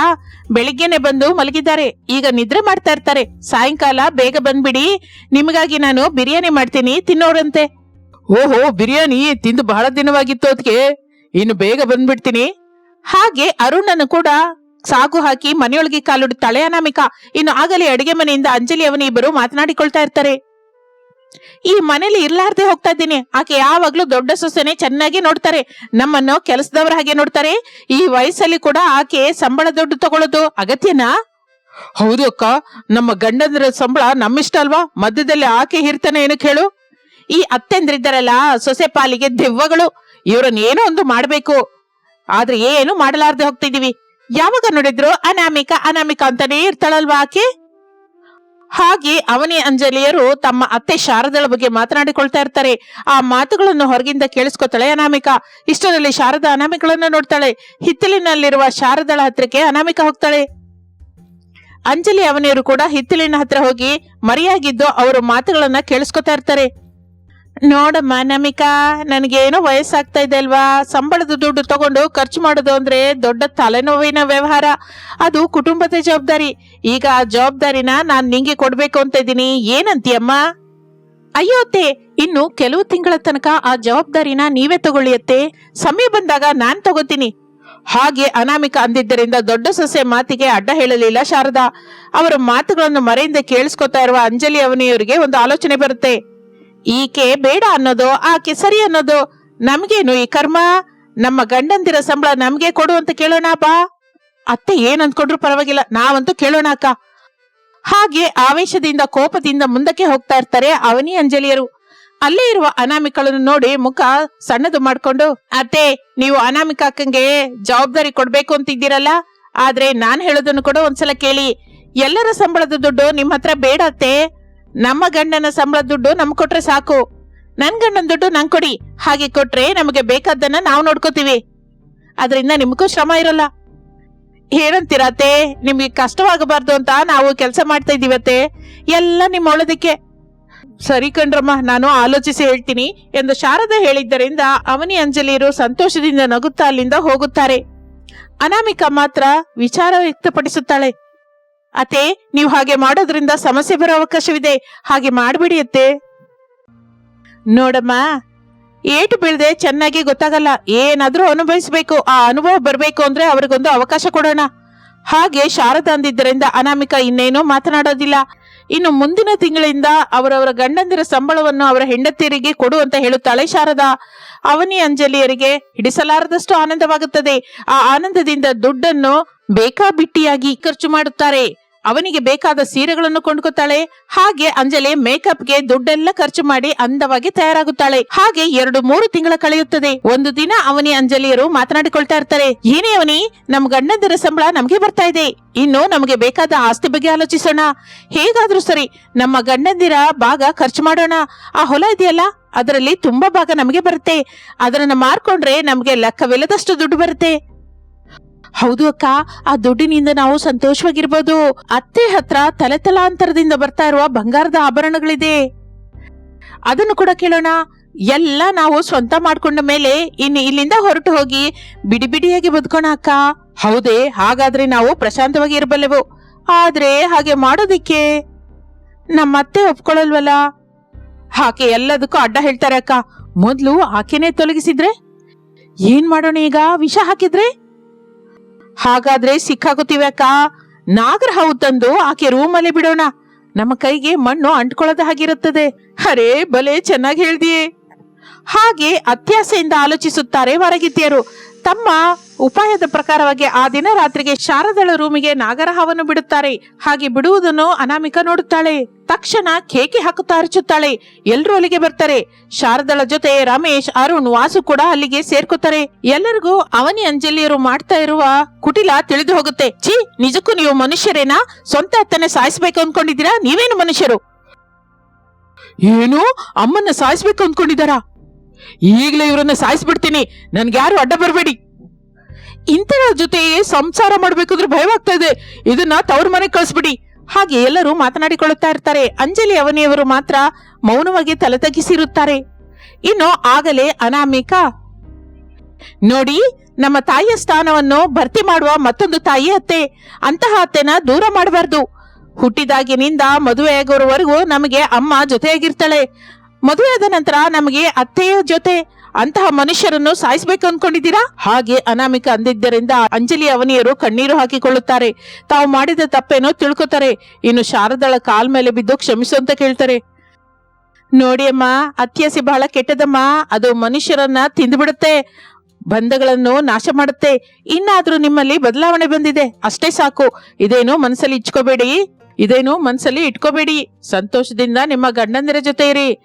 ಬೆಳಿಗ್ಗೆನೆ ಬಂದು ಮಲಗಿದ್ದಾರೆ. ಈಗ ನಿದ್ರೆ ಮಾಡ್ತಾ ಇರ್ತಾರೆ. ಸಾಯಂಕಾಲ ಬೇಗ ಬಂದ್ಬಿಡಿ. ನಿಮಗಾಗಿ ನಾನು ಬಿರಿಯಾನಿ ಮಾಡ್ತೀನಿ ತಿನ್ನೋರಂತೆ. ಓಹೋ ಬಿರಿಯಾನಿ ತಿಂದು ಬಹಳ ದಿನವಾಗಿತ್ತು ಅದಕ್ಕೆ ಇನ್ನು ಬೇಗ ಬಂದ್ಬಿಡ್ತೀನಿ. ಹಾಗೆ ಅರುಣನ ಕೂಡ ಸಾಗು ಹಾಕಿ ಮನೆಯೊಳಗೆ ಕಾಲಿಡುತ್ತಾಳೆ ತಳೆಯನಾಮಿಕ ಇನ್ನು ಆಗಲೇ ಅಡಿಗೆ ಮನೆಯಿಂದ ಅಂಜಲಿ ಅವನಿ ಇಬ್ಬರು ಮಾತನಾಡಿಕೊಳ್ತಾ ಇರ್ತಾರೆ. ಈ ಮನೇಲಿ ಇರ್ಲಾರ್ದೆ ಹೋಗ್ತಾ ಇದ್ದೀನಿ. ಆಕೆ ಯಾವಾಗ್ಲೂ ದೊಡ್ಡ ಸೊಸೆನೆ ಚೆನ್ನಾಗಿ ನೋಡ್ತಾರೆ. ನಮ್ಮನ್ನು ಕೆಲಸದವರ ಹಾಗೆ ನೋಡ್ತಾರೆ. ಈ ವಯಸ್ಸಲ್ಲಿ ಕೂಡ ಆಕೆ ಸಂಬಳ ದುಡ್ಡು ತಗೊಳ್ಳೋದು ಅಗತ್ಯನಾ? ಹೌದು ಅಕ್ಕ. ನಮ್ಮ ಗಂಡಂದ್ರ ಸಂಬಳ ನಮ್ಮಿಷ್ಟ ಅಲ್ವಾ? ಮಧ್ಯದಲ್ಲಿ ಆಕೆ ಹಿರ್ತಾನೆ ಏನಕ್ಕೆ ಹೇಳು? ಈ ಅತ್ತೆಂದ್ರಿದ್ದಾರಲ್ಲ, ಸೊಸೆ ಪಾಲಿಗೆ ದೆವ್ವಗಳು. ಇವರನ್ನ ಏನೋ ಒಂದು ಮಾಡ್ಬೇಕು. ಆದ್ರೆ ಏನು ಮಾಡಲಾರ್ದೆ ಹೋಗ್ತಿದೀವಿ ಯಾವಾಗ ನೋಡಿದ್ರು ಅನಾಮಿಕ ಅನಾಮಿಕ ಅಂತಾನೆ ಇರ್ತಾಳಲ್ವಾ ಆಕೆ? ಹಾಗೆ ಅವನಿ ಅಂಜಲಿಯರು ತಮ್ಮ ಅತ್ತೆ ಶಾರದಳ ಬಗ್ಗೆ ಮಾತನಾಡಿಕೊಳ್ತಾ ಇರ್ತಾರೆ. ಆ ಮಾತುಗಳನ್ನು ಹೊರಗಿಂದ ಕೇಳಿಸ್ಕೊತಾಳೆ ಅನಾಮಿಕ. ಇಷ್ಟರಲ್ಲಿ ಶಾರದಾ ಅನಾಮಿಕಳನ್ನ ನೋಡ್ತಾಳೆ. ಹಿತ್ತಲಿನಲ್ಲಿರುವ ಶಾರದಳ ಹತ್ರಕ್ಕೆ ಅನಾಮಿಕ ಹೋಗ್ತಾಳೆ. ಅಂಜಲಿ, ಅವನಿಯರು ಕೂಡ ಹಿತ್ತಲಿನ ಹತ್ರ ಹೋಗಿ ಮರಿಯಾಗಿದ್ದು ಅವರು ಮಾತುಗಳನ್ನ ಕೇಳಿಸ್ಕೊತಾ ಇರ್ತಾರೆ. ನೋಡಮ್ಮ, ನಮಿಕಾ, ನನಗೇನೋ ವಯಸ್ಸಾಗ್ತಾ ಇದೆ ಅಲ್ವಾ? ಸಂಬಳದ ದುಡ್ಡು ತಗೊಂಡು ಖರ್ಚು ಮಾಡೋದು ಅಂದ್ರೆ ದೊಡ್ಡ ತಲೆನೋವಿನ ವ್ಯವಹಾರ. ಅದು ಕುಟುಂಬದ ಜವಾಬ್ದಾರಿ. ಈಗ ಆ ಜವಾಬ್ದಾರಿನ ನಾನು ನಿಂಗೆ ಕೊಡ್ಬೇಕು ಅಂತ ಇದ್ದೀನಿ. ಏನಂತೀಯಮ್ಮ? ಅಯ್ಯೋ ಅತ್ತೆ, ಇನ್ನು ಕೆಲವು ತಿಂಗಳ ತನಕ ಆ ಜವಾಬ್ದಾರಿನ ನೀವೇ ತಗೊಳ್ಳಿ ಅತ್ತೆ. ಸಮಯ ಬಂದಾಗ ನಾನ್ ತಗೋತೀನಿ. ಹಾಗೆ ಅನಾಮಿಕ ಅಂದಿದ್ದರಿಂದ ದೊಡ್ಡ ಸೊಸೆ ಮಾತಿಗೆ ಅಡ್ಡ ಹೇಳಲಿಲ್ಲ ಶಾರದಾ. ಅವರ ಮಾತುಗಳನ್ನು ಮರೆಯಿಂದ ಕೇಳಿಸ್ಕೊತಾ ಇರುವ ಅಂಜಲಿ ಅವನಿಯವರಿಗೆ ಒಂದು ಆಲೋಚನೆ ಬರುತ್ತೆ. ಈಕೆ ಬೇಡ ಅನ್ನೋದು, ಆಕೆ ಸರಿ ಅನ್ನೋದು, ನಮ್ಗೇನು ಈ ಕರ್ಮ? ನಮ್ಮ ಗಂಡಂದಿರ ಸಂಬಳ ನಮ್ಗೆ ಕೊಡು ಅಂತ ಕೇಳೋಣ ಬಾ. ಅತ್ತೆ ಏನ್ ಅಂದ್ಕೊಂಡ್ರು ಪರವಾಗಿಲ್ಲ, ನಾವಂತೂ ಕೇಳೋಣ ಅಕ್ಕ. ಹಾಗೆ ಆವೇಶದಿಂದ, ಕೋಪದಿಂದ ಮುಂದಕ್ಕೆ ಹೋಗ್ತಾ ಇರ್ತಾರೆ ಅವನಿ ಅಂಜಲಿಯರು. ಅಲ್ಲೇ ಇರುವ ಅನಾಮಿಕಳನ್ನು ನೋಡಿ ಮುಖ ಸಣ್ಣದು ಮಾಡ್ಕೊಂಡು, ಅತ್ತೆ, ನೀವು ಅನಾಮಿಕ ಅಕ್ಕಂಗೆ ಜವಾಬ್ದಾರಿ ಕೊಡ್ಬೇಕು ಅಂತಿದ್ದೀರಲ್ಲ? ಆದ್ರೆ ನಾನ್ ಹೇಳೋದನ್ನು ಕೂಡ ಒಂದ್ಸಲ ಕೇಳಿ. ಎಲ್ಲರ ಸಂಬಳದ ದುಡ್ಡು ನಿಮ್ ಹತ್ರ ಬೇಡ ಅತ್ತೆ. ನಮ್ಮ ಗಂಡನ ಸಂಬಳ ದುಡ್ಡು ನಮ್ ಕೊಟ್ರೆ ಸಾಕು. ನನ್ ಗಂಡನ ದುಡ್ಡು ನಂಗೆ ಕೊಡಿ. ಹಾಗೆ ಕೊಟ್ರೆ ನಮಗೆ ಬೇಕಾದ್ದನ್ನ ನಾವು ನೋಡ್ಕೋತೀವಿ. ಅದರಿಂದ ನಿಮಗೂ ಶ್ರಮ ಇರಲ್ಲ. ಏನಂತೀರತ್ತೆ ನಿಮ್ಗೆ ಕಷ್ಟವಾಗಬಾರ್ದು ಅಂತ ನಾವು ಕೆಲಸ ಮಾಡ್ತಾ ಇದೀವತ್ತೆ ಎಲ್ಲ ನಿಮ್ಮ ಒಳದಕ್ಕೆ ಸರಿ ಕಣ್ರಮ್ಮ, ನಾನು ಆಲೋಚಿಸಿ ಹೇಳ್ತೀನಿ ಎಂದು ಶಾರದ ಹೇಳಿದ್ದರಿಂದ ಅವನಿ ಅಂಜಲಿಯರು ಸಂತೋಷದಿಂದ ನಗುತ್ತಾ ಅಲ್ಲಿಂದ ಹೋಗುತ್ತಾರೆ. ಅನಾಮಿಕ ಮಾತ್ರ ವಿಚಾರ ವ್ಯಕ್ತಪಡಿಸುತ್ತಾಳೆ. ಅತ್ತೆ ನೀವು ಹಾಗೆ ಮಾಡೋದ್ರಿಂದ ಸಮಸ್ಯೆ ಬರೋ ಅವಕಾಶವಿದೆ. ಹಾಗೆ ಮಾಡ್ಬಿಡಿ ಅತ್ತೆ. ನೋಡಮ್ಮ, ಏಟು ಬೀಳದೆ ಚೆನ್ನಾಗಿ ಗೊತ್ತಾಗಲ್ಲ. ಏನಾದರೂ ಅನುಭವಿಸಬೇಕು. ಆ ಅನುಭವ ಬರಬೇಕು ಅಂದ್ರೆ ಅವ್ರಿಗೊಂದು ಅವಕಾಶ ಕೊಡೋಣ. ಹಾಗೆ ಶಾರದಾ ಅಂದಿದ್ದರಿಂದ ಅನಾಮಿಕ ಇನ್ನೇನೋ ಮಾತನಾಡೋದಿಲ್ಲ. ಇನ್ನು ಮುಂದಿನ ತಿಂಗಳಿಂದ ಅವರವರ ಗಂಡಂದಿರ ಸಂಬಳವನ್ನು ಅವರ ಹೆಂಡತಿಯರಿಗೆ ಕೊಡು ಅಂತ ಹೇಳುತ್ತಾಳೆ ಶಾರದ. ಅವನಿ ಅಂಜಲಿಯರಿಗೆ ಹಿಡಿಸಲಾರದಷ್ಟು ಆನಂದವಾಗುತ್ತದೆ. ಆ ಆನಂದದಿಂದ ದುಡ್ಡನ್ನು ಬೇಕಾಬಿಟ್ಟಿಯಾಗಿ ಖರ್ಚು ಮಾಡುತ್ತಾರೆ. ಅವನಿಗೆ ಬೇಕಾದ ಸೀರೆಗಳನ್ನು ಕೊಂಡ್ಕೊತಾಳೆ. ಹಾಗೆ ಅಂಜಲಿ ಮೇಕಪ್ಗೆ ದುಡ್ಡೆಲ್ಲ ಖರ್ಚು ಮಾಡಿ ಅಂದವಾಗಿ ತಯಾರಾಗುತ್ತಾಳೆ. ಹಾಗೆ ಎರಡು ಮೂರು ತಿಂಗಳ ಕಳೆಯುತ್ತದೆ. ಒಂದು ದಿನ ಅವನಿ ಅಂಜಲಿಯರು ಮಾತನಾಡಿಕೊಳ್ತಾ ಇರ್ತಾರೆ. ಏನೇ ಅವನಿ ನಮ್ ಗಂಡಂದಿರ ಸಂಬಳ ನಮ್ಗೆ ಬರ್ತಾ ಇದೆ. ಇನ್ನು ನಮಗೆ ಬೇಕಾದ ಆಸ್ತಿ ಬಗ್ಗೆ ಆಲೋಚಿಸೋಣ. ಹೇಗಾದ್ರೂ ಸರಿ, ನಮ್ಮ ಗಂಡಂದಿರ ಭಾಗ ಖರ್ಚು ಮಾಡೋಣ. ಆ ಹೊಲ ಇದೆಯಲ್ಲ, ಅದರಲ್ಲಿ ತುಂಬಾ ಭಾಗ ನಮಗೆ ಬರುತ್ತೆ. ಅದನ್ನ ಮಾರ್ಕೊಂಡ್ರೆ ನಮ್ಗೆ ಲೆಕ್ಕವಿಲ್ಲದಷ್ಟು ದುಡ್ಡು ಬರುತ್ತೆ. ಹೌದು ಅಕ್ಕ, ಆ ದುಡ್ಡಿನಿಂದ ನಾವು ಸಂತೋಷವಾಗಿರ್ಬೋದು. ಅತ್ತೆ ಹತ್ರ ತಲೆ ತಲಾಂತರದಿಂದ ಬರ್ತಾ ಇರುವ ಬಂಗಾರದ ಆಭರಣಗಳಿದೆ. ಅದನ್ನು ಕೂಡ ಕೇಳೋಣ. ಎಲ್ಲ ನಾವು ಸ್ವಂತ ಮಾಡ್ಕೊಂಡ ಮೇಲೆ ಇನ್ನು ಇಲ್ಲಿಂದ ಹೊರಟು ಹೋಗಿ ಬಿಡಿ ಬಿಡಿಯಾಗಿ ಬದುಕೋಣ ಅಕ್ಕ. ಹೌದೇ, ಹಾಗಾದ್ರೆ ನಾವು ಪ್ರಶಾಂತವಾಗಿ ಇರಬಲ್ಲೆವು. ಆದ್ರೆ ಹಾಗೆ ಮಾಡೋದಿಕ್ಕೆ? ನಮ್ಮ ಅತ್ತೆ ಒಪ್ಕೊಳ್ಳಲ್ವಲ್ಲ ಆಕೆ ಎಲ್ಲದಕ್ಕೂ ಅಡ್ಡ ಹೇಳ್ತಾರೆ ಅಕ್ಕ. ಮೊದ್ಲು ಆಕೆನೇ ತೊಲಗಿಸಿದ್ರೆ? ಏನ್ ಮಾಡೋಣ ಈಗ? ವಿಷ ಹಾಕಿದ್ರೆ? ಹಾಗಾದ್ರೆ ಸಿಕ್ಕಾಗುತ್ತೀವಿ ಅಕ್ಕ ನಾಗರ ಹಾವು ತಂದು ಆಕೆ ರೂಮಲ್ಲಿ ಬಿಡೋಣ. ನಮ್ಮ ಕೈಗೆ ಮಣ್ಣು ಅಂಟ್ಕೊಳ್ಳದ ಹಾಗಿರುತ್ತದೆ. ಅರೇ, ಬಲೆ ಚೆನ್ನಾಗಿ ಹೇಳ್ದಿಯೇ. ಹಾಗೆ ಅತ್ಯಾಸೆಯಿಂದ ಆಲೋಚಿಸುತ್ತಾರೆ ವರಗಿತ್ತಿಯರು. ತಮ್ಮ ಉಪಾಯದ ಪ್ರಕಾರವಾಗಿ ಆ ದಿನ ರಾತ್ರಿಗೆ ಶಾರದಳ ರೂಮಿಗೆ ನಾಗರಹಾವನ್ನು ಬಿಡುತ್ತಾರೆ. ಹಾಗೆ ಬಿಡುವುದನ್ನು ಅನಾಮಿಕ ನೋಡುತ್ತಾಳೆ. ತಕ್ಷಣ ಕೇಕೆ ಹಾಕುತ್ತಾ ಹರಿಚುತ್ತಾಳೆ ಎಲ್ಲರೂ ಅಲ್ಲಿಗೆ ಬರ್ತಾರೆ. ಶಾರದಳ ಜೊತೆ ರಮೇಶ್, ಅರುಣ್, ವಾಸು ಕೂಡ ಅಲ್ಲಿಗೆ ಸೇರ್ಕೋತಾರೆ. ಎಲ್ಲರಿಗೂ ಅವನಿ ಅಂಜಲಿಯರು ಮಾಡ್ತಾ ಇರುವ ಕುಟಿಲ ತಿಳಿದು ಹೋಗುತ್ತೆ. ಛೀ, ನಿಜಕ್ಕೂ ನೀವು ಮನುಷ್ಯರೇನಾ? ಸ್ವಂತ ಅತ್ತನೆ ಸಾಯಿಸಬೇಕು ಅಂದ್ಕೊಂಡಿದ್ದೀರಾ ನೀವೇನು ಮನುಷ್ಯರು? ಏನು? ಅಮ್ಮನ್ನ ಸಾಯಿಸ್ಬೇಕು ಅಂದ್ಕೊಂಡಿದ್ದಾರಾ ಈಗಲೇ ಇವರನ್ನ ಸಾಯಿಸ್ಬಿಡ್ತೀನಿ. ನನ್ಗೆ ಯಾರು ಅಡ್ಡ ಬರಬೇಡಿ. ಇಂಥರ ಜೊತೆ ಸಂಸಾರ ಮಾಡ್ಬೇಕಂದ್ರೆ ಭಯವಾಗ್ತಾ ಇದೆ. ಇದನ್ನ ತವ್ರ ಮನೆಗೆ ಕಳಿಸ್ಬಿಡಿ. ಹಾಗೆ ಎಲ್ಲರೂ ಮಾತನಾಡಿಕೊಳ್ಳುತ್ತಾ ಇರ್ತಾರೆ. ಅಂಜಲಿ ಅವನಿಯವರು ಮಾತ್ರ ಮೌನವಾಗಿ ತಲೆ ತಗ್ಗಿಸಿರುತ್ತಾರೆ. ಇನ್ನು ಆಗಲೇ ಅನಾಮಿಕ. ನೋಡಿ, ನಮ್ಮ ತಾಯಿಯ ಸ್ಥಾನವನ್ನು ಭರ್ತಿ ಮಾಡುವ ಮತ್ತೊಂದು ತಾಯಿ ಅತ್ತೆ ಅಂತಹ ಅತ್ತೆನ ದೂರ ಮಾಡಬಾರ್ದು. ಹುಟ್ಟಿದಾಗಿನಿಂದ ಮದುವೆಯಾಗೋವರೆಗೂ ನಮಗೆ ಅಮ್ಮ ಜೊತೆಯಾಗಿರ್ತಾಳೆ. ಮದುವೆಯಾದ ನಂತರ ನಮಗೆ ಅತ್ತೆಯ ಜೊತೆ. ಅಂತಹ ಮನುಷ್ಯರನ್ನು ಸಾಯಿಸಬೇಕು ಅನ್ಕೊಂಡಿದ್ದೀರಾ? ಹಾಗೆ ಅನಾಮಿಕ ಅಂದಿದ್ದರಿಂದ ಅಂಜಲಿ ಅವನಿಯರು ಕಣ್ಣೀರು ಹಾಕಿಕೊಳ್ಳುತ್ತಾರೆ. ತಾವು ಮಾಡಿದ ತಪ್ಪೇನೋ ತಿಳ್ಕೊತಾರೆ. ಇನ್ನು ಶಾರದಳ ಕಾಲ್ ಮೇಲೆ ಬಿದ್ದು ಕ್ಷಮಿಸು ಅಂತ ಕೇಳ್ತಾರೆ. ನೋಡಿ ಅಮ್ಮ, ಅತ್ಯಾಸೆ ಬಹಳ ಕೆಟ್ಟದಮ್ಮ. ಅದು ಮನುಷ್ಯರನ್ನ ತಿಂದುಬಿಡುತ್ತೆ. ಬಂಧಗಳನ್ನು ನಾಶ ಮಾಡುತ್ತೆ. ಇನ್ನಾದ್ರೂ ನಿಮ್ಮಲ್ಲಿ ಬದಲಾವಣೆ ಬಂದಿದೆ. ಅಷ್ಟೇ ಸಾಕು. ಇದೇನು ಮನಸ್ಸಲ್ಲಿ ಇಚ್ಕೋಬೇಡಿ ಇದೇನು ಮನಸ್ಸಲ್ಲಿ ಇಟ್ಕೋಬೇಡಿ. ಸಂತೋಷದಿಂದ ನಿಮ್ಮ ಗಂಡಂದಿರ ಜೊತೆ ಇರಿ.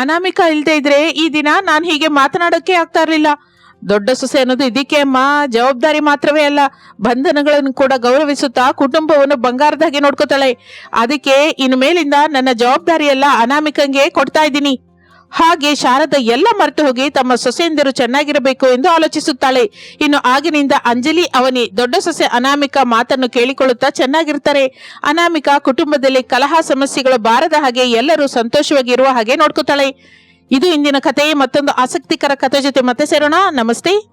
ಅನಾಮಿಕ ಇಲ್ದೇ ಇದ್ರೆ ಈ ದಿನ ನಾನು ಹೀಗೆ ಮಾತನಾಡೋಕೆ ಆಗ್ತಾ ಇರ್ಲಿಲ್ಲ. ದೊಡ್ಡ ಸೊಸೆ ಅನ್ನೋದು ಇದಕ್ಕೆ ಅಮ್ಮ, ಜವಾಬ್ದಾರಿ ಮಾತ್ರವೇ ಅಲ್ಲ, ಬಂಧನಗಳನ್ನು ಕೂಡ ಗೌರವಿಸುತ್ತಾ ಕುಟುಂಬವನ್ನು ಬಂಗಾರದ ಹಾಗೆ ನೋಡ್ಕೋತಾಳೆ. ಅದಕ್ಕೆ ಇನ್ನು ಮೇಲಿಂದ ನನ್ನ ಜವಾಬ್ದಾರಿ ಎಲ್ಲ ಅನಾಮಿಕಂಗೆ ಕೊಡ್ತಾ ಇದ್ದೀನಿ. ಹಾಗೆ ಶಾರದ ಎಲ್ಲ ಮರೆತು ಹೋಗಿ ತಮ್ಮ ಸೊಸೆಯಂದಿರು ಚೆನ್ನಾಗಿರಬೇಕು ಎಂದು ಆಲೋಚಿಸುತ್ತಾಳೆ. ಇನ್ನು ಆಗಿನಿಂದ ಅಂಜಲಿ ಅವನಿ ದೊಡ್ಡ ಸೊಸೆ ಅನಾಮಿಕ ಮಾತನ್ನು ಕೇಳಿಕೊಳ್ಳುತ್ತಾ ಚೆನ್ನಾಗಿರ್ತಾರೆ. ಅನಾಮಿಕ ಕುಟುಂಬದಲ್ಲಿ ಕಲಹ ಸಮಸ್ಯೆಗಳು ಬಾರದ ಹಾಗೆ ಎಲ್ಲರೂ ಸಂತೋಷವಾಗಿ ಇರುವ ಹಾಗೆ ನೋಡ್ಕೋತಾಳೆ. ಇದು ಇಂದಿನ ಕಥೆ. ಮತ್ತೊಂದು ಆಸಕ್ತಿಕರ ಕಥೆ ಜೊತೆ ಮತ್ತೆ ಸೇರೋಣ. ನಮಸ್ತೆ.